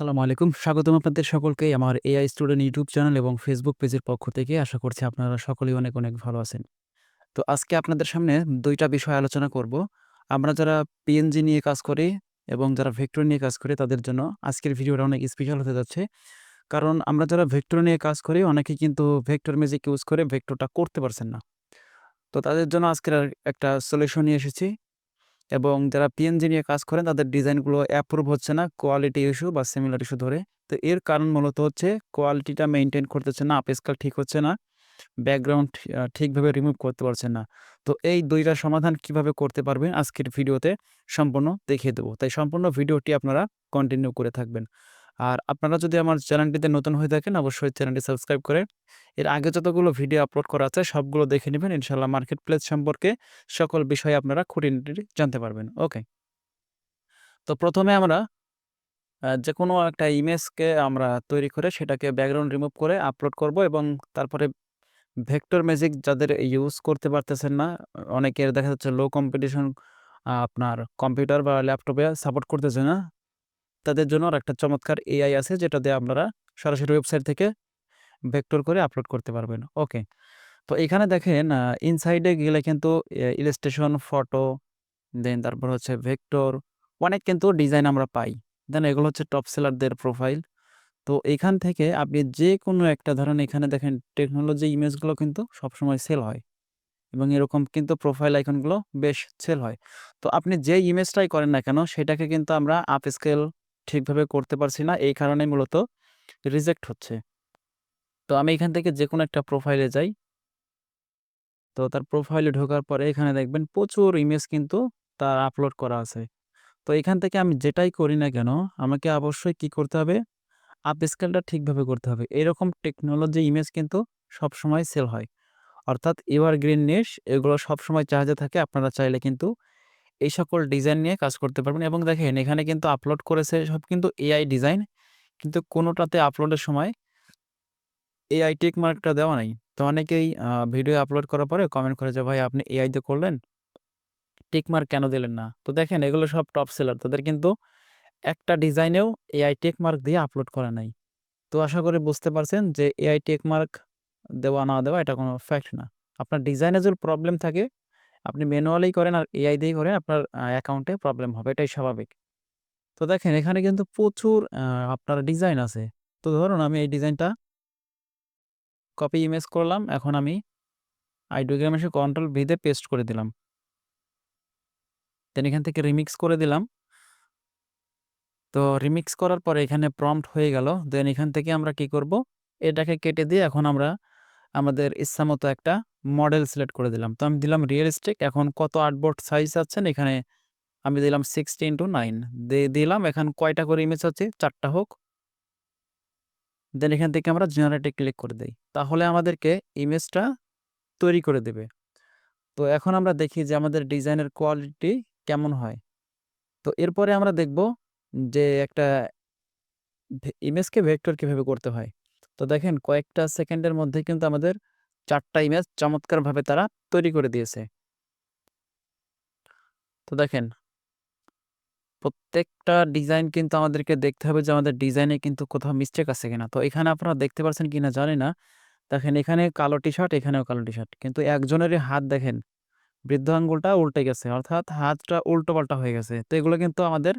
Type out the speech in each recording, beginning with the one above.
আসসালামু আলাইকুম। স্বাগতম আপনাদের সকলকে আমার এআই স্টুডেন্ট ইউটিউব চ্যানেল এবং ফেসবুক পেজের পক্ষ থেকে। আশা করছি আপনারা সকলেই অনেক, অনেক ভালো আছেন। তো আজকে আপনাদের সামনে ২ টা বিষয় আলোচনা করব। আমরা যারা পিএনজি নিয়ে কাজ করি এবং যারা ভেক্টর নিয়ে কাজ করি তাদের জন্য আজকের ভিডিওটা অনেক স্পেশাল হতে যাচ্ছে। কারণ আমরা যারা ভেক্টর নিয়ে কাজ করি অনেকে কিন্তু ভেক্টর ম্যাজিক ইউজ করে ভেক্টরটা করতে পারছেন না। তো তাদের জন্য আজকের একটা সলিউশন নিয়ে এসেছি। এবং যারা পিএনজি নিয়ে কাজ করেন তাদের ডিজাইনগুলো অ্যাপ্রুভ হচ্ছে না কোয়ালিটি ইস্যু বা সিমিলার ইস্যু ধরে। তো এর কারণ মূলত হচ্ছে কোয়ালিটিটা মেনটেন করতেছে না, আপস্কাল ঠিক হচ্ছে না, ব্যাকগ্রাউন্ড ঠিকভাবে রিমুভ করতে পারছেন না। তো এই দুইটা সমাধান কীভাবে করতে পারবেন আজকের ভিডিওতে সম্পূর্ণ দেখিয়ে দেবো তাই সম্পূর্ণ ভিডিওটি আপনারা কন্টিনিউ করে থাকবেন। আর আপনারা যদি আমার চ্যানেলটিতে নতুন হয়ে থাকেন অবশ্যই চ্যানেলটি সাবস্ক্রাইব করে এর আগে যতগুলো ভিডিও আপলোড করা আছে সবগুলো দেখে নিবেন। ইনশাল্লাহ মার্কেট প্লেস সম্পর্কে সকল বিষয়ে আপনারা খুঁটিনাটি জানতে পারবেন। ওকে। তো প্রথমে আমরা যে কোনো একটা ইমেজকে আমরা তৈরি করে সেটাকে ব্যাকগ্রাউন্ড রিমুভ করে আপলোড করব এবং তারপরে ভেক্টর ম্যাজিক যাদের ইউজ করতে পারতেছেন না, অনেকের দেখা যাচ্ছে লো কম্পিটিশন আপনার কম্পিউটার বা ল্যাপটপে সাপোর্ট করতেছে না। তাদের জন্য আর একটা চমৎকার এআই আছে যেটা দিয়ে আপনারা সরাসরি ওয়েবসাইট থেকে ভেক্টর করে আপলোড করতে পারবেন। ওকে। তো এখানে দেখেন ইনসাইডে গেলে কিন্তু ইলাস্ট্রেশন, ফটো, দেন তারপর হচ্ছে ভেক্টর অনেক কিন্তু ডিজাইন আমরা পাই। দেন এগুলো হচ্ছে টপ সেলারদের প্রোফাইল। তো এখান থেকে আপনি যে কোনো একটা ধরেন এখানে দেখেন টেকনোলজি ইমেজগুলো কিন্তু সবসময় সেল হয়। এবং এরকম কিন্তু প্রোফাইল আইকনগুলো বেশ সেল হয়। তো আপনি যে ইমেজটাই করেন না কেন সেটাকে কিন্তু আমরা আপস্কেল ঠিকভাবে করতে পারছি না। এই কারণেই মূলত রিজেক্ট হচ্ছে। তো আমি এখান থেকে যে কোনো একটা প্রোফাইলে যাই। তো তার প্রোফাইলে ঢোকার পরে এখানে দেখবেন প্রচুর ইমেজ কিন্তু তার আপলোড করা আছে। তো এখান থেকে আমি যেটাই করি না কেন, আমাকে অবশ্যই কি করতে হবে? আপ স্কেলটা ঠিকভাবে করতে হবে। এরকম টেকনোলজি ইমেজ কিন্তু সবসময় সেল হয়। অর্থাৎ এভারগ্রিন নিশ এগুলো সবসময় চার্জে থাকে। আপনারা চাইলে কিন্তু এই সকল ডিজাইন নিয়ে কাজ করতে পারবেন এবং দেখেন এখানে কিন্তু আপলোড করেছে সব কিন্তু এআই ডিজাইন। কিন্তু কোনোটাতে আপলোডের সময় এআই টেক মার্কটা দেওয়া নাই। তো অনেকেই ভিডিও আপলোড করার পরে কমেন্ট করে যে, "ভাই আপনি এআই দিয়ে করলেন, টেক মার্ক কেন দিলেন না?" তো দেখেন এগুলো সব টপ সেলার। তাদের কিন্তু একটা ডিজাইনেও এআই টেক মার্ক দিয়ে আপলোড করা নাই। তো আশা করি বুঝতে পারছেন যে এআই টেক মার্ক দেওয়া না দেওয়া এটা কোনো ফ্যাক্ট না। আপনার ডিজাইনে যদি প্রবলেম থাকে, আপনি ম্যানুয়ালি করেন আর এআই দিয়ে করেন, আপনার অ্যাকাউন্টে প্রবলেম হবে। এটাই স্বাভাবিক। তো দেখেন, এখানে কিন্তু প্রচুর আপনার ডিজাইন আছে। তো ধরুন, আমি এই ডিজাইনটা কপি ইমেজ করলাম। এখন আমি আইডিওগ্রামে এসে কন্ট্রোল ভি দিয়ে পেস্ট করে দিলাম। দেন এখান থেকে রিমিক্স করে দিলাম। তো রিমিক্স করার পরে এখানে প্রম্পট হয়ে গেল। দেন এখান থেকে আমরা কি করব? এটাকে কেটে দিয়ে এখন আমরা আমাদের ইচ্ছামতো একটা মডেল সিলেক্ট করে দিলাম। তো আমি দিলাম রিয়েলিস্টিক এখন কত আর্টবোর্ড সাইজ আছেন এখানে আমি দিলাম 60x9 দিয়ে দিলাম। এখন কয়টা করে ইমেজ আছে? চারটা হোক। দেন এখান থেকে আমরা জেনারেটে ক্লিক করে দিই তাহলে আমাদেরকে ইমেজটা তৈরি করে দেবে। তো এখন আমরা দেখি যে আমাদের ডিজাইনের কোয়ালিটি কেমন হয়। তো এরপরে আমরা দেখব যে একটা ইমেজকে ভেক্টর কীভাবে করতে হয়। তো দেখেন কয়েকটা সেকেন্ডের মধ্যে কিন্তু আমাদের ৪ টা ইমেজ চমৎকারভাবে তারা তৈরি করে দিয়েছে। তো দেখেন প্রত্যেকটা ডিজাইন কিন্তু আমাদেরকে দেখতে হবে যে আমাদের ডিজাইনে কিন্তু কোথাও মিস্টেক আছে কিনা। তো এখানে আপনারা দেখতে পারছেন কিনা জানি না। দেখেন এখানে কালো টি-শার্ট, এখানেও কালো টি-শার্ট। কিন্তু একজনেরই হাত দেখেন বৃদ্ধ আঙ্গুলটা উল্টে গেছে। অর্থাৎ হাতটা উল্টো পাল্টা হয়ে গেছে। তো এগুলো কিন্তু আমাদের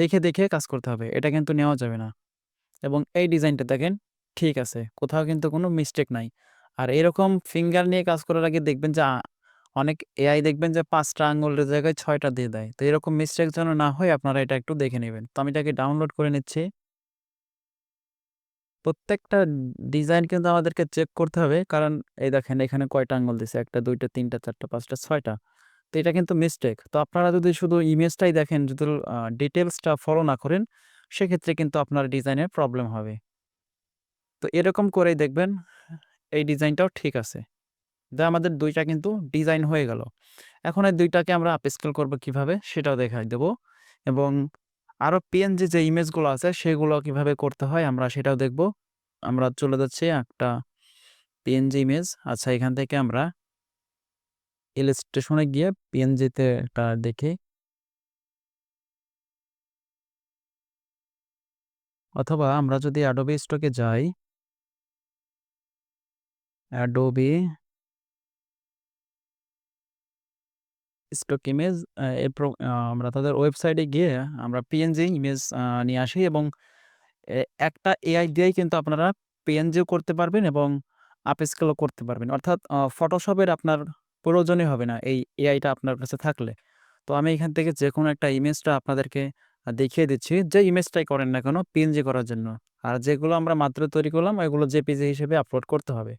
দেখে, দেখে কাজ করতে হবে। এটা কিন্তু নেওয়া যাবে না। এবং এই ডিজাইনটা দেখেন ঠিক আছে। কোথাও কিন্তু কোনো মিস্টেক নাই। আর এরকম ফিঙ্গার নিয়ে কাজ করার আগে দেখবেন যে অনেক এআই দেখবেন যে পাঁচটা আঙুলের জায়গায় ছয়টা দিয়ে দেয়। তো এরকম মিস্টেক যেন না হয় আপনারা এটা একটু দেখে নেবেন তো আমি এটাকে ডাউনলোড করে নিচ্ছি। প্রত্যেকটা ডিজাইন কিন্তু আমাদেরকে চেক করতে হবে। কারণ এই দেখেন এখানে কয়টা আঙ্গুল দিছে? ১ টা, ২ টা, ৩ টা, ৪ টা, ৫ টা, ৬ টা। তো এটা কিন্তু মিস্টেক। তো আপনারা যদি শুধু ইমেজটাই দেখেন, যদি ডিটেলসটা ফলো না করেন, সেক্ষেত্রে কিন্তু আপনার ডিজাইনের প্রবলেম হবে। তো এরকম করেই দেখবেন, এই ডিজাইনটাও ঠিক আছে। যে আমাদের দুইটা কিন্তু ডিজাইন হয়ে গেল। এখন এই দুইটাকে আমরা আপস্কেল করব কীভাবে? সেটাও দেখাই দেব। এবং আরও পিএনজি যে ইমেজগুলো আছে সেগুলো কীভাবে করতে হয় আমরা সেটাও দেখব। আমরা চলে যাচ্ছি একটা পিএনজি ইমেজ। আচ্ছা এখান থেকে আমরা ইলাস্ট্রেশন এ গিয়ে পিএনজিতে একটা দেখি। অথবা আমরা যদি Adobe স্টকে যাই আ এর প্র আমরা তাদের ওয়েবসাইটে গিয়ে আমরা PNG ইমেজ নিয়ে আসি এবং একটা এআই দিয়েই কিন্তু আপনারা PNG ও করতে পারবেন এবং আপস্কেল ও করতে পারবেন। অর্থাৎ ফটোশপের আপনার প্রয়োজনই হবে না এই এআইটা আপনার কাছে থাকলে। তো আমি এখান থেকে যে কোনো একটা ইমেজটা আপনাদেরকে দেখিয়ে দিচ্ছি। যে ইমেজটাই করেন না কেন পিএনজি করার জন্য। আর যেগুলো আমরা মাত্র তৈরি করলাম এগুলো JPG হিসেবে আপলোড করতে হবে।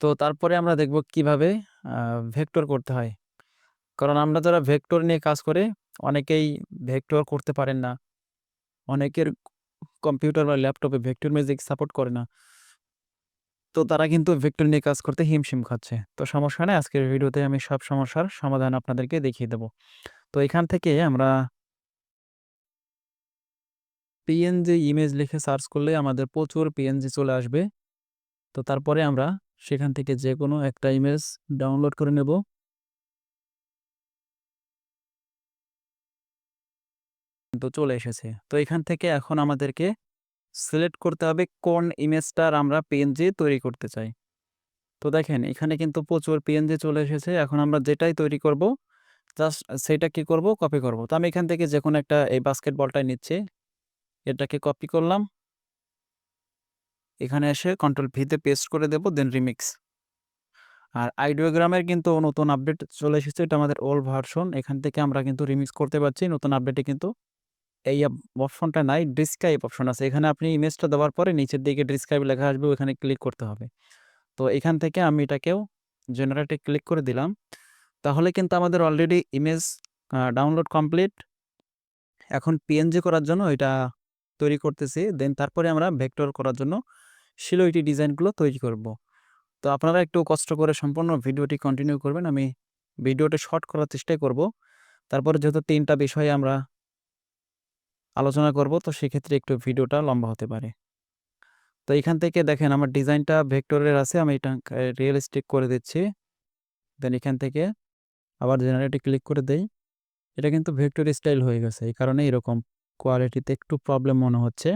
তো তারপরে আমরা দেখব কীভাবে ভেক্টর করতে হয়। কারণ আমরা যারা ভেক্টর নিয়ে কাজ করে, অনেকেই ভেক্টর করতে পারেন না। অনেকের কম্পিউটার বা ল্যাপটপে ভেক্টর ম্যাজিক সাপোর্ট করে না। তো তারা কিন্তু ভেক্টর নিয়ে কাজ করতে হিমশিম খাচ্ছে। তো সমস্যা নাই, আজকের ভিডিওতে আমি সব সমস্যার সমাধান আপনাদেরকে দেখিয়ে দেব। তো এখান থেকে আমরা PNG ইমেজ লিখে সার্চ করলে আমাদের প্রচুর পিএনজি চলে আসবে। তো তারপরে আমরা সেখান থেকে যে কোনো একটা ইমেজ ডাউনলোড করে নেব। তো চলে এসেছে। তো এখান থেকে এখন আমাদেরকে সিলেক্ট করতে হবে কোন ইমেজটার আমরা পিএনজি তৈরি করতে চাই। তো দেখেন, এখানে কিন্তু প্রচুর পিএনজি চলে এসেছে। এখন আমরা যেটাই তৈরি করব জাস্ট সেটা কি করব কপি করব। তো আমি এখান থেকে যেকোনো একটা এই বাস্কেটবলটাই নিচ্ছি। এটাকে কপি করলাম। এখানে এসে কন্ট্রোল ভিতে পেস্ট করে দেব দেন রিমিক্স। আর আইডিওগ্রামের কিন্তু নতুন আপডেট চলে এসেছে। এটা আমাদের ওল্ড ভার্সন। এখান থেকে আমরা কিন্তু রিমিক্স করতে পারছি। নতুন আপডেটে কিন্তু এই অপশনটা নাই। ডেসক্রাইব অপশন আছে। এখানে আপনি ইমেজটা দেওয়ার পরে নিচের দিকে ডেসক্রাইব লেখা আসবে, ওখানে ক্লিক করতে হবে। তো এখান থেকে আমি এটাকেও জেনারেটে ক্লিক করে দিলাম। তাহলে কিন্তু আমাদের অলরেডি ইমেজ ডাউনলোড কমপ্লিট। এখন পিএনজি করার জন্য এটা তৈরি করতেছি। দেন তারপরে আমরা ভেক্টর করার জন্য শিলইটি ডিজাইনগুলো তৈরি করব। তো আপনারা একটু কষ্ট করে সম্পূর্ণ ভিডিওটি কন্টিনিউ করবেন। আমি ভিডিওটা শর্ট করার চেষ্টাই করব। তারপরে যেহেতু ৩ টা বিষয়ে আমরা আলোচনা করব, তো সেক্ষেত্রে একটু ভিডিওটা লম্বা হতে পারে। তো এখান থেকে দেখেন আমার ডিজাইনটা ভেক্টরের আছে। আমি এটা রিয়েলিস্টিক করে দিচ্ছি। দেন এখান থেকে আবার জেনারেট ক্লিক করে দেই। এটা কিন্তু ভেক্টর স্টাইল হয়ে গেছে। এই কারণে এরকম কোয়ালিটিতে একটু প্রবলেম মনে হচ্ছে।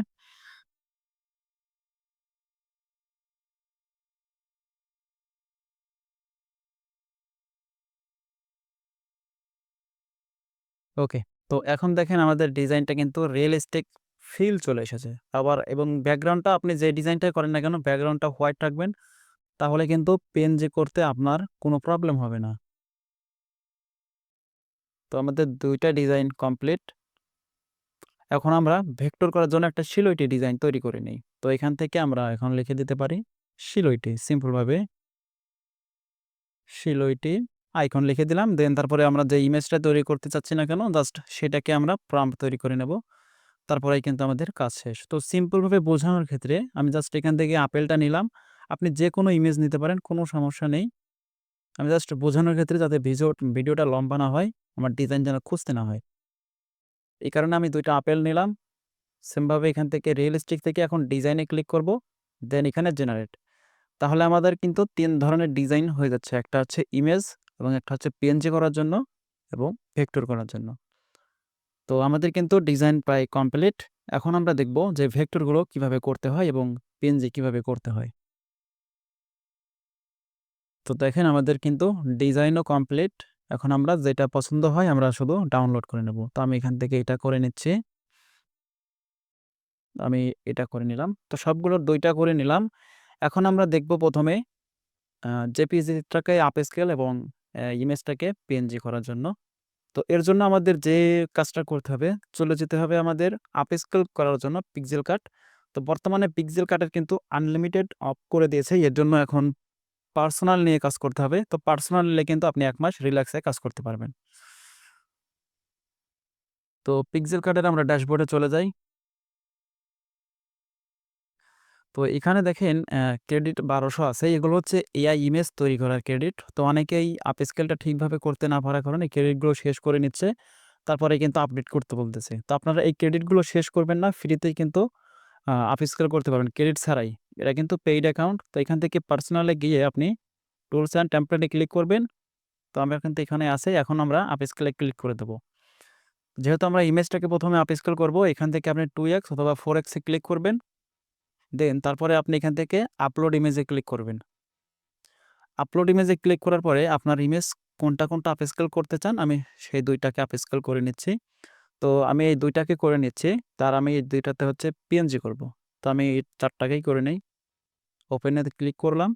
ওকে। তো এখন দেখেন আমাদের ডিজাইনটা কিন্তু রিয়ালিস্টিক ফিল চলে এসেছে। আবার এবং ব্যাকগ্রাউন্ডটা আপনি যে ডিজাইনটা করেন না কেন ব্যাকগ্রাউন্ডটা হোয়াইট রাখবেন। তাহলে কিন্তু PNG করতে আপনার কোনো প্রবলেম হবে না। তো আমাদের দুইটা ডিজাইন কমপ্লিট। এখন আমরা ভেক্টর করার জন্য একটা শিলইটি ডিজাইন তৈরি করে নিই তো এখান থেকে আমরা এখন লিখে দিতে পারি শিলইটি সিম্পল ভাবে। আইকন লিখে দিলাম। দেন তারপরে আমরা যে ইমেজটা তৈরি করতে চাচ্ছি না কেন জাস্ট সেটাকে আমরা প্রম্পট তৈরি করে নেব। তারপরেই কিন্তু আমাদের কাজ শেষ। তো সিম্পল ভাবে বোঝানোর ক্ষেত্রে আমি জাস্ট এখান থেকে আপেলটা নিলাম। আপনি যে কোনো ইমেজ নিতে পারেন কোনো সমস্যা নেই। আমি জাস্ট বোঝানোর ক্ষেত্রে যাতে ভিজো ভিডিওটা লম্বা না হয়, আমার ডিজাইন যেন খুঁজতে না হয়। এই কারণে আমি দুইটা আপেল নিলাম। সেমভাবে এখান থেকে রিয়েলিস্টিক থেকে এখন ডিজাইনে ক্লিক করব। দেন এখানে জেনারেট। তাহলে আমাদের কিন্তু তিন ধরনের ডিজাইন হয়ে যাচ্ছে। একটা হচ্ছে ইমেজ এবং একটা হচ্ছে পিএনজি করার জন্য এবং ভেক্টর করার জন্য। তো আমাদের কিন্তু ডিজাইন প্রায় কমপ্লিট। এখন আমরা দেখব যে ভেক্টরগুলো কীভাবে করতে হয় এবং পিএনজি কীভাবে করতে হয়। তো দেখেন আমাদের কিন্তু ডিজাইনও কমপ্লিট। এখন আমরা যেটা পছন্দ হয় আমরা শুধু ডাউনলোড করে নেব। তো আমি এখান থেকে এটা করে নিচ্ছি। আমি এটা করে নিলাম। তো সবগুলোর দুইটা করে নিলাম। এখন আমরা দেখব ১ম এ আ জেপিইজিটাকে আপস্কেল এবং ইমেজটাকে পিএনজি করার জন্য। তো এর জন্য আমাদের যে কাজটা করতে হবে, চলে যেতে হবে আমাদের আপস্কেল করার জন্য পিক্সেল কাট। তো বর্তমানে পিক্সেল কাটের কিন্তু আনলিমিটেড অফ করে দিয়েছে। এর জন্য এখন পার্সোনাল নিয়ে কাজ করতে হবে। তো পার্সোনাল নিলে কিন্তু আপনি এক মাস রিল্যাক্সে কাজ করতে পারবেন। তো পিক্সেল কাটের আমরা ড্যাশবোর্ডে চলে যাই। তো এখানে দেখেন ক্রেডিট বারোশো আছে। এগুলো হচ্ছে এআই ইমেজ তৈরি করার ক্রেডিট। তো অনেকেই আপস্কেলটা ঠিকভাবে করতে না পারার কারণে ক্রেডিটগুলো শেষ করে নিচ্ছে। তারপরে কিন্তু আপডেট করতে বলতেছে। তো আপনারা এই ক্রেডিটগুলো শেষ করবেন না। ফ্রিতেই কিন্তু, আ আপস্কেল করতে পারবেন ক্রেডিট ছাড়াই। এটা কিন্তু পেইড অ্যাকাউন্ট। তো এখান থেকে পার্সোনালে গিয়ে আপনি টুলস অ্যান্ড টেমপ্লেট ক্লিক করবেন। তো আমার কিন্তু এখানে আছে। এখন আমরা আপস্কেল এ ক্লিক করে দেবো যেহেতু আমরা ইমেজটাকে প্রথমে আপ স্কেল করব, এখান থেকে আপনি টু এক্স অথবা ফোর এক্সে ক্লিক করবেন দেন তারপরে আপনি এখান থেকে আপলোড ইমেজে ক্লিক করবেন। আপলোড ইমেজে ক্লিক করার পরে আপনার ইমেজ কোনটা কোনটা আপ স্কেল করতে চান, আমি সেই দুইটাকে আপ স্কেল করে নিচ্ছি। তো আমি এই দুইটাকে করে নিচ্ছি, তার আমি এই দুইটাতে হচ্ছে পিএনজি করব। তো আমি এই চারটাকেই করে নেই। ওপেনে ক্লিক করলাম।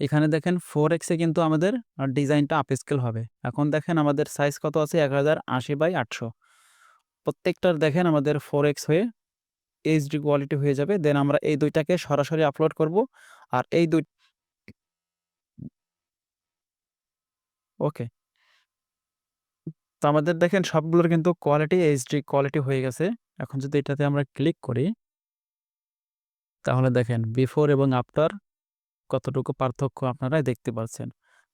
এখানে দেখেন ফোর এক্সে কিন্তু আমাদের ডিজাইনটা আপ স্কেল হবে। এখন দেখেন আমাদের সাইজ কত আছে? এক হাজার আশি বাই আটশো। প্রত্যেকটার দেখেন আমাদের ফোর এক্স হয়ে এইচডি কোয়ালিটি হয়ে যাবে দেন আমরা এই দুইটাকে সরাসরি আপলোড করব, আর এই দুই ওকে তো আমাদের দেখেন সবগুলোর কিন্তু কোয়ালিটি এইচডি কোয়ালিটি হয়ে গেছে। এখন যদি এটাতে আমরা ক্লিক করি, তাহলে দেখেন বিফোর এবং আফটার কতটুকু পার্থক্য আপনারাই দেখতে পাচ্ছেন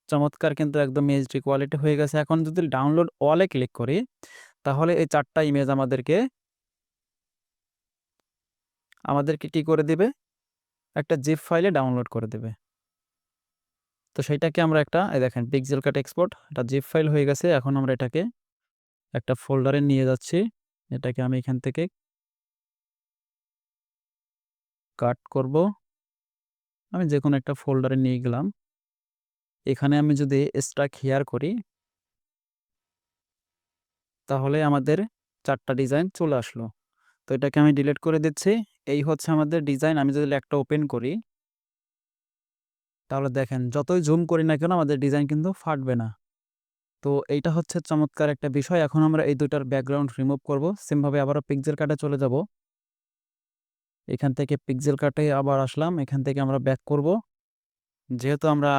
চমৎকার কিন্তু একদম এইচডি কোয়ালিটি হয়ে গেছে। এখন যদি ডাউনলোড অলে ক্লিক করি, তাহলে এই চারটা ইমেজ আমাদেরকে আমাদেরকে কি করে দিবে? একটা জিপ ফাইলে ডাউনলোড করে দেবে। তো সেইটাকে আমরা একটা, এই দেখেন পিক্সেল কাট এক্সপোর্ট এটা জিপ ফাইল হয়ে গেছে। এখন আমরা এটাকে একটা ফোল্ডারে নিয়ে যাচ্ছি। এটাকে আমি এখান থেকে কাট করব। আমি যে কোনো একটা ফোল্ডারে নিয়ে গেলাম। এখানে আমি যদি স্টাক হেয়ার করি, তাহলে আমাদের চারটা ডিজাইন চলে আসলো। তো এটাকে আমি ডিলিট করে দিচ্ছি। এই হচ্ছে আমাদের ডিজাইন আমি যদি একটা ওপেন করি তাহলে দেখেন যতই জুম করি না কেন আমাদের ডিজাইন কিন্তু ফাটবে না। তো এইটা হচ্ছে চমৎকার একটা বিষয়। এখন আমরা এই দুইটার ব্যাকগ্রাউন্ড রিমুভ করব। সেমভাবে আবারও পিকজেল কাটে চলে যাব। এখান থেকে পিকজেল কাটে আবার আসলাম। এখান থেকে আমরা ব্যাক করব। যেহেতু আমরা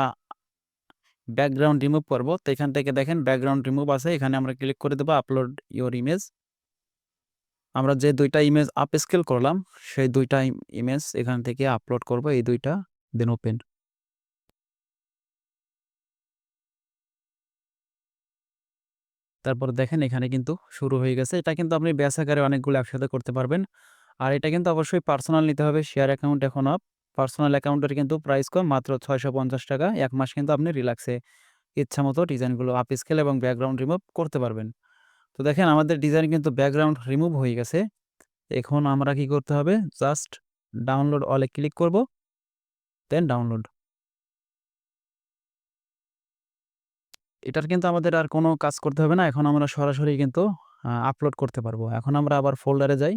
ব্যাকগ্রাউন্ড রিমুভ করব, তো এখান থেকে দেখেন ব্যাকগ্রাউন্ড রিমুভ আছে। এখানে আমরা ক্লিক করে দেবো আপলোড ইওর ইমেজ আমরা যে দুইটা ইমেজ আপ স্কেল করলাম, সেই দুইটা ইমেজ এখান থেকে আপলোড করব, এই দুইটা দেন ওপেন তারপর দেখেন এখানে কিন্তু শুরু হয়ে গেছে। এটা কিন্তু আপনি ব্যাস আকারে অনেকগুলো একসাথে করতে পারবেন। আর এটা কিন্তু অবশ্যই পার্সোনাল নিতে হবে শেয়ার অ্যাকাউন্ট এখন আপ পার্সোনাল অ্যাকাউন্টের কিন্তু প্রাইস কম, মাত্র ছয়শো পঞ্চাশ টাকা। এক মাস কিন্তু আপনি রিল্যাক্সে ইচ্ছা মতো ডিজাইনগুলো আপ স্কেল এবং ব্যাকগ্রাউন্ড রিমুভ করতে পারবেন। তো দেখেন আমাদের ডিজাইন কিন্তু ব্যাকগ্রাউন্ড রিমুভ হয়ে গেছে। এখন আমরা কি করতে হবে? জাস্ট ডাউনলোড অলে ক্লিক করব দেন ডাউনলোড এটার কিন্তু আমাদের আর কোনো কাজ করতে হবে না, এখন আমরা সরাসরি কিন্তু আপলোড করতে পারব। এখন আমরা আবার ফোল্ডারে যাই।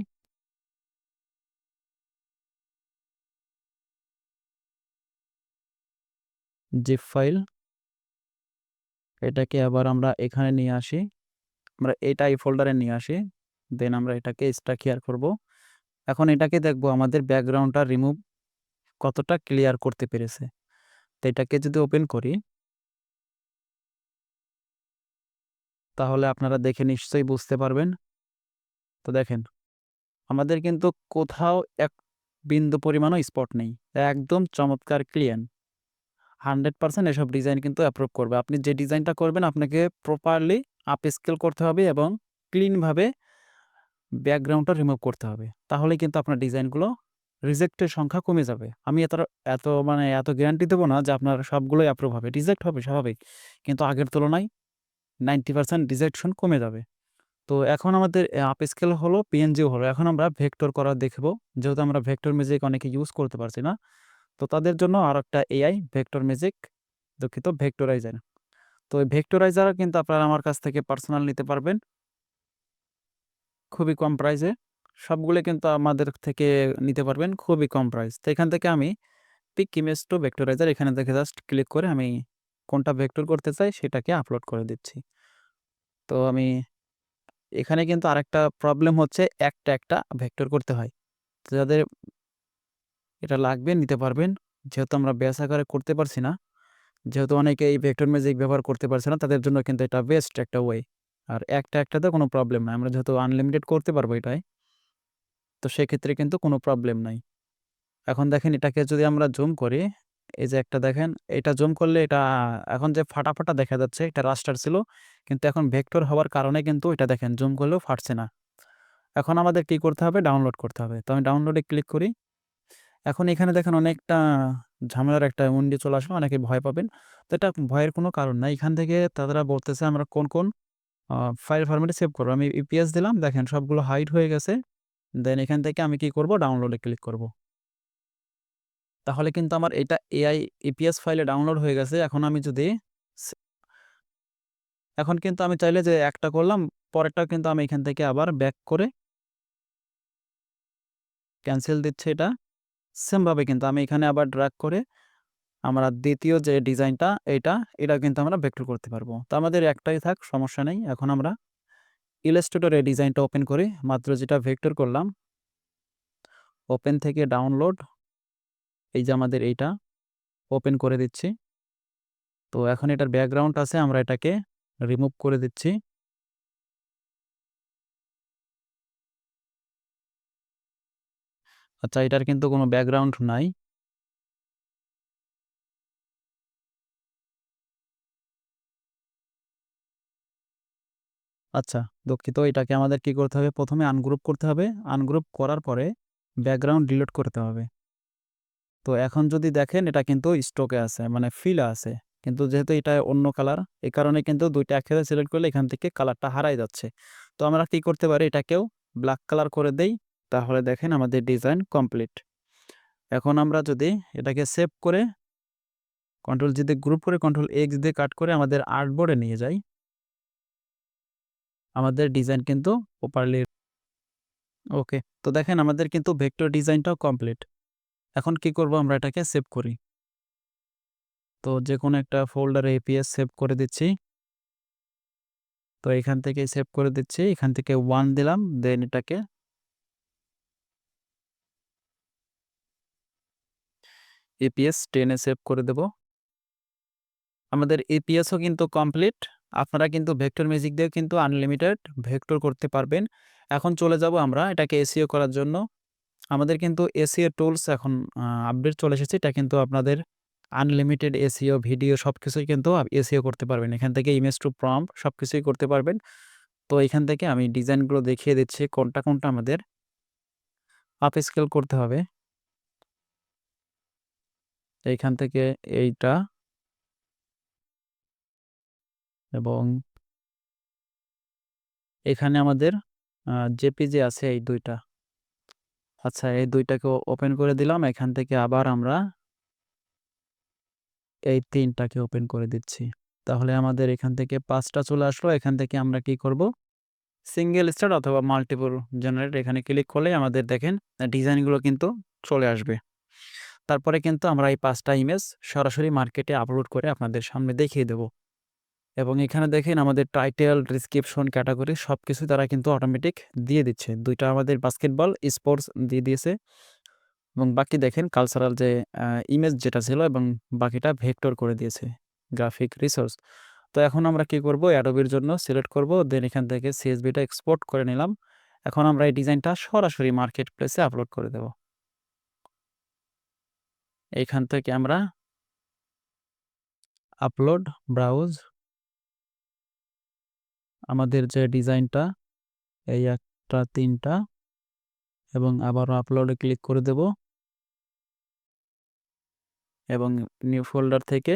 জিপ ফাইল এটাকে আবার আমরা এখানে নিয়ে আসি। আমরা এটা এই ফোল্ডারে নিয়ে আসি দেন আমরা এটাকে স্টাক কেয়ার করব। এখন এটাকে দেখব আমাদের ব্যাকগ্রাউন্ডটা রিমুভ কতটা ক্লিয়ার করতে পেরেছে। তো এটাকে যদি ওপেন করি, তাহলে আপনারা দেখে নিশ্চয়ই বুঝতে পারবেন। তো দেখেন, আমাদের কিন্তু কোথাও এক বিন্দু পরিমাণও স্পট নেই, একদম চমৎকার ক্লিয়ার হান্ড্রেড পার্সেন্ট এসব ডিজাইন কিন্তু অ্যাপ্রুভ করবে। আপনি যে ডিজাইনটা করবেন, আপনাকে প্রপারলি আপ স্কেল করতে হবে এবং ক্লিনভাবে ব্যাকগ্রাউন্ডটা রিমুভ করতে হবে। তাহলে কিন্তু আপনার ডিজাইনগুলো রিজেক্টের সংখ্যা কমে যাবে। আমি এত এত মানে এত গ্যারান্টি দেবো না যে আপনার সবগুলোই অ্যাপ্রুভ হবে। রিজেক্ট হবে স্বাভাবিক। কিন্তু আগের তুলনায় নাইনটি পার্সেন্ট রিজেকশন কমে যাবে। তো এখন আমাদের আপ স্কেল হলো পিএনজিও হলো। এখন আমরা ভেক্টর করা দেখব। যেহেতু আমরা ভেক্টর ম্যাজিক অনেকে ইউজ করতে পারছি না, তো তাদের জন্য আর একটা এআই ভেক্টর ম্যাজিক দুঃখিত ভেক্টরাইজার তো এই ভেক্টরাইজার কিন্তু আপনারা আমার কাছ থেকে পার্সোনাল নিতে পারবেন। খুবই কম প্রাইসে সবগুলো কিন্তু আমাদের থেকে নিতে পারবেন, খুবই কম প্রাইস তো এখান থেকে আমি পিক ইমেজ টু ভেক্টরাইজার এখানে দেখে জাস্ট ক্লিক করে আমি কোনটা ভেক্টর করতে চাই, সেটাকে আপলোড করে দিচ্ছি। তো আমি এখানে কিন্তু আরেকটা প্রবলেম হচ্ছে, একটা একটা ভেক্টর করতে হয়। যাদের এটা লাগবে, নিতে পারবেন। যেহেতু আমরা ব্যাস আকারে করতে পারছি না যেহেতু অনেকে এই ভেক্টর ম্যাজিক ব্যবহার করতে পারছে না, তাদের জন্য কিন্তু এটা বেস্ট একটা ওয়ে আর একটা একটাতে কোনো প্রবলেম নাই। আমরা যেহেতু আনলিমিটেড করতে পারব এটাই, তো সেক্ষেত্রে কিন্তু কোনো প্রবলেম নাই। এখন দেখেন এটাকে যদি আমরা জুম করি, এই যে একটা দেখেন, এটা জুম করলে এটা, এখন যে ফাটা ফাটা দেখা যাচ্ছে, এটা রাস্টার ছিল, কিন্তু এখন ভেক্টর হওয়ার কারণে কিন্তু এটা দেখেন জুম করলেও ফাটছে না। এখন আমাদের কি করতে হবে? ডাউনলোড করতে হবে। তো আমি ডাউনলোডে ক্লিক করি। এখন এখানে দেখেন অনেকটা ঝামেলার একটা উন্ডি চলে আসলো অনেকে ভয় পাবেন তো এটা ভয়ের কোনো কারণ নাই এখান থেকে তারা বলতেছে, আমরা কোন কোন ফাইল ফরম্যাটে সেভ করব আমি ইপিএস দিলাম, দেখেন সবগুলো হাইড হয়ে গেছে। দেন এখান থেকে আমি কি করব ডাউনলোডে ক্লিক করব। তাহলে কিন্তু আমার এটা এআই ইপিএস ফাইলে ডাউনলোড হয়ে গেছে। এখন আমি যদি এখন কিন্তু আমি চাইলে যে একটা করলাম, পরেরটা কিন্তু আমি এখান থেকে আবার ব্যাক করে ক্যান্সেল দিচ্ছি এটা। সেম ভাবে কিন্তু আমি এখানে আবার ড্রাগ করে আমরা দ্বিতীয় যে ডিজাইনটা এইটা, এটা কিন্তু আমরা ভেক্টর করতে পারব। তো আমাদের একটাই থাক সমস্যা নেই। এখন আমরা ইলাস্ট্রেটর এ ডিজাইনটা ওপেন করি। মাত্র যেটা ভেক্টর করলাম। ওপেন থেকে ডাউনলোড। এই যে আমাদের এইটা ওপেন করে দিচ্ছি। তো এখন এটার ব্যাকগ্রাউন্ড আছে আমরা এটাকে রিমুভ করে দিচ্ছি। আচ্ছা এটার কিন্তু কোনো ব্যাকগ্রাউন্ড নাই। আচ্ছা দুঃখিত, এটাকে আমাদের কি করতে হবে? প্রথমে আনগ্রুপ করতে হবে। আনগ্রুপ করার পরে ব্যাকগ্রাউন্ড ডিলিট করতে হবে। তো এখন যদি দেখেন, এটা কিন্তু স্টকে আছে মানে ফিল আছে। কিন্তু যেহেতু এটা অন্য কালার এই কারণে কিন্তু ২ টা একসাথে সিলেক্ট করলে এখান থেকে কালারটা হারায় যাচ্ছে। তো আমরা কি করতে পারি এটাকেও ব্ল্যাক কালার করে দেই। তাহলে দেখেন আমাদের ডিজাইন কমপ্লিট। এখন আমরা যদি এটাকে সেভ করে কন্ট্রোল জি দিয়ে গ্রুপ করে কন্ট্রোল এক্স দিয়ে কাট করে আমাদের আর্টবোর্ডে নিয়ে যাই। আমাদের ডিজাইন কিন্তু প্রপারলি ওকে। তো দেখেন আমাদের কিন্তু ভেক্টর ডিজাইনটাও কমপ্লিট। এখন কি করব আমরা এটাকে সেভ করি। তো যে কোনো একটা ফোল্ডারে এপিএস সেভ করে দিচ্ছি। তো এখান থেকে সেভ করে দিচ্ছি। এখান থেকে ওয়ান দিলাম দেন এটাকে এপিএস 10 এ সেভ করে দেব। আমাদের এপিএসও কিন্তু কমপ্লিট। আপনারা কিন্তু ভেক্টর ম্যাজিক দিয়েও কিন্তু আনলিমিটেড ভেক্টর করতে পারবেন। এখন চলে যাব আমরা এটাকে এসইও করার জন্য। আমাদের কিন্তু এসইও টুলস এখন আপডেট চলে এসেছে। এটা কিন্তু আপনাদের আনলিমিটেড এসইও ভিডিও সবকিছুই কিন্তু এসইও করতে পারবেন। এখান থেকে ইমেজ টু প্রম্পট সবকিছুই করতে পারবেন। তো এখান থেকে আমি ডিজাইনগুলো দেখিয়ে দিচ্ছি কোনটা, কোনটা আমাদের আপ স্কেল করতে হবে। এইখান থেকে এইটা এবং এখানে আমাদের জেপিজি আছে এই দুইটা আচ্ছা এই দুইটাকে ওপেন করে দিলাম। এখান থেকে আবার আমরা এই তিনটাকে ওপেন করে দিচ্ছি। তাহলে আমাদের এখান থেকে পাঁচটা চলে আসলো। এখান থেকে আমরা কি করব? সিঙ্গেল স্টার অথবা মাল্টিপল জেনারেট এখানে ক্লিক করলেই আমাদের দেখেন ডিজাইনগুলো কিন্তু চলে আসবে। তারপরে কিন্তু আমরা এই পাঁচটা ইমেজ সরাসরি মার্কেটে আপলোড করে আপনাদের সামনে দেখিয়ে দেব। এবং এখানে দেখেন আমাদের টাইটেল, ডিসক্রিপশন ক্যাটাগরি সব কিছু তারা কিন্তু অটোমেটিক দিয়ে দিচ্ছে। দুইটা আমাদের বাস্কেটবল, স্পোর্টস দিয়ে দিয়েছে। এবং বাকি দেখেন কালচারাল যে ইমেজ যেটা ছিল এবং বাকিটা ভেক্টর করে দিয়েছে। Graphic resource. তো এখন আমরা কি করব? অ্যাডোবির জন্য সিলেক্ট করব। দেন এখান থেকে সিএসবিটা এক্সপোর্ট করে নিলাম। এখন আমরা এই ডিজাইনটা সরাসরি মার্কেট প্লেসে আপলোড করে দেব। এইখান থেকে আমরা আপলোড, ব্রাউজ আমাদের যে ডিজাইনটা এই একটা তিনটা এবং আবারও আপলোডে ক্লিক করে দেব। এবং নিউ ফোল্ডার থেকে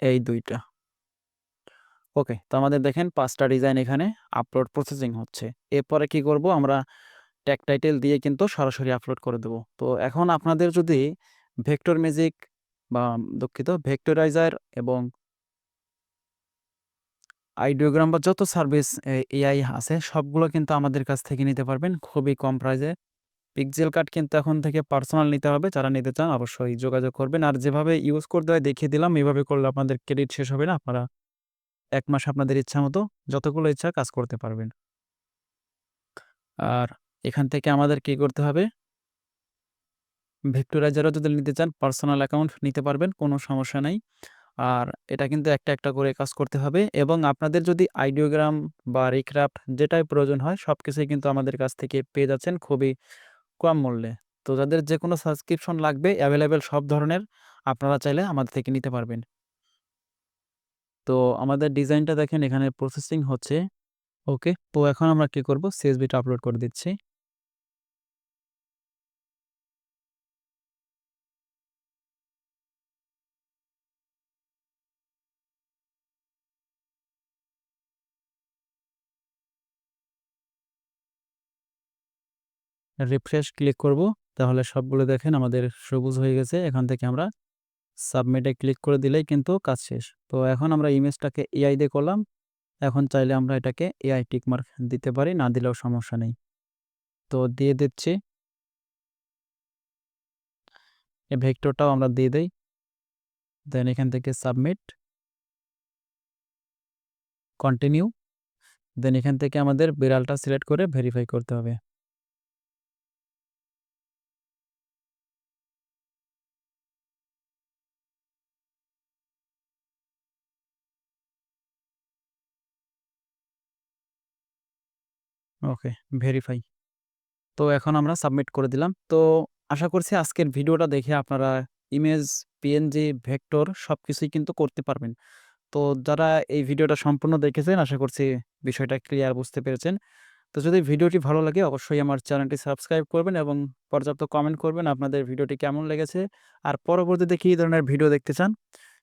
এই দুইটা ওকে। তো আমাদের দেখেন পাঁচটা ডিজাইন এখানে আপলোড প্রসেসিং হচ্ছে। এরপরে কি করব? আমরা ট্যাগ টাইটেল দিয়ে কিন্তু সরাসরি আপলোড করে দেব। তো এখন আপনাদের যদি ভেক্টর ম্যাজিক বা দুঃখিত ভেক্টরাইজার এবং আইডিওগ্রাম বা যত সার্ভিস এআই আছে, সবগুলো কিন্তু আমাদের কাছ থেকে নিতে পারবেন খুবই কম প্রাইসে। পিক্সেল কার্ড কিন্তু এখন থেকে পার্সোনাল নিতে হবে। যারা নিতে চান অবশ্যই যোগাযোগ করবেন। আর যেভাবে ইউজ করতে হয়, দেখিয়ে দিলাম। এভাবে করলে আপনাদের ক্রেডিট শেষ হবে না। আপনারা এক মাস আপনাদের ইচ্ছা মতো যতগুলো ইচ্ছা কাজ করতে পারবেন। আর এখান থেকে আমাদের কি করতে হবে? ভেক্টরাইজারও যদি নিতে চান পার্সোনাল অ্যাকাউন্ট নিতে পারবেন। কোনো সমস্যা নাই। আর এটা কিন্তু একটা, একটা করে কাজ করতে হবে এবং আপনাদের যদি আইডিওগ্রাম বা রিক্রাফট যেটাই প্রয়োজন হয় সব কিছুই কিন্তু আমাদের কাছ থেকে পেয়ে যাচ্ছেন খুবই কম মূল্যে। তো যাদের যে কোনো সাবস্ক্রিপশন লাগবে অ্যাভেলেবেল সব ধরনের আপনারা চাইলে আমাদের থেকে নিতে পারবেন। তো আমাদের ডিজাইনটা দেখেন এখানে প্রসেসিং হচ্ছে। ওকে। তো এখন আমরা কি করব? সিএসবিটা আপলোড করে দিচ্ছি। রিফ্রেশ ক্লিক করব, তাহলে সবগুলো দেখেন আমাদের সবুজ হয়ে গেছে, এখান থেকে আমরা সাবমিটে ক্লিক করে দিলেই কিন্তু কাজ শেষ। তো এখন আমরা ইমেজটাকে এআই দিয়ে করলাম, এখন চাইলে আমরা এটাকে এআই টিকমার্ক দিতে পারি, না দিলেও সমস্যা নেই। তো দিয়ে দিচ্ছি। এই ভেক্টরটাও আমরা দিয়ে দেই। দেন এখান থেকে সাবমিট কন্টিনিউ দেন এখান থেকে আমাদের বিড়ালটা সিলেক্ট করে ভেরিফাই করতে হবে। ওকে ভেরিফাই তো এখন আমরা সাবমিট করে দিলাম। তো আশা করছি আজকের ভিডিওটা দেখে আপনারা ইমেজ পিএনজি ভেক্টর সব কিছুই কিন্তু করতে পারবেন। তো যারা এই ভিডিওটা সম্পূর্ণ দেখেছেন, আশা করছি বিষয়টা ক্লিয়ার বুঝতে পেরেছেন। তো যদি ভিডিওটি ভালো লাগে, অবশ্যই আমার চ্যানেলটি সাবস্ক্রাইব করবেন এবং পর্যাপ্ত কমেন্ট করবেন আপনাদের ভিডিওটি কেমন লেগেছে। আর পরবর্তীতে কী ধরনের ভিডিও দেখতে চান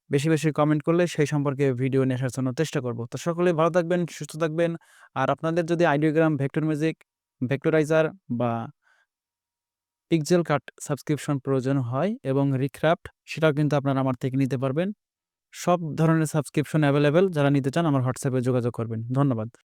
বেশি বেশি কমেন্ট করলে সেই সম্পর্কে ভিডিও নিয়ে আসার জন্য চেষ্টা করব। তো সকলে ভালো থাকবেন, সুস্থ থাকবেন। আর আপনাদের যদি আইডিওগ্রাম ভেক্টর মিউজিক ভেক্টরাইজার বা পিকজেল কাট সাবস্ক্রিপশন প্রয়োজন হয় এবং রিক্রাফট সেটাও কিন্তু আপনারা আমার থেকে নিতে পারবেন। সব ধরনের সাবস্ক্রিপশন অ্যাভেলেবেল যারা নিতে চান আমার হোয়াটসঅ্যাপে যোগাযোগ করবেন। ধন্যবাদ।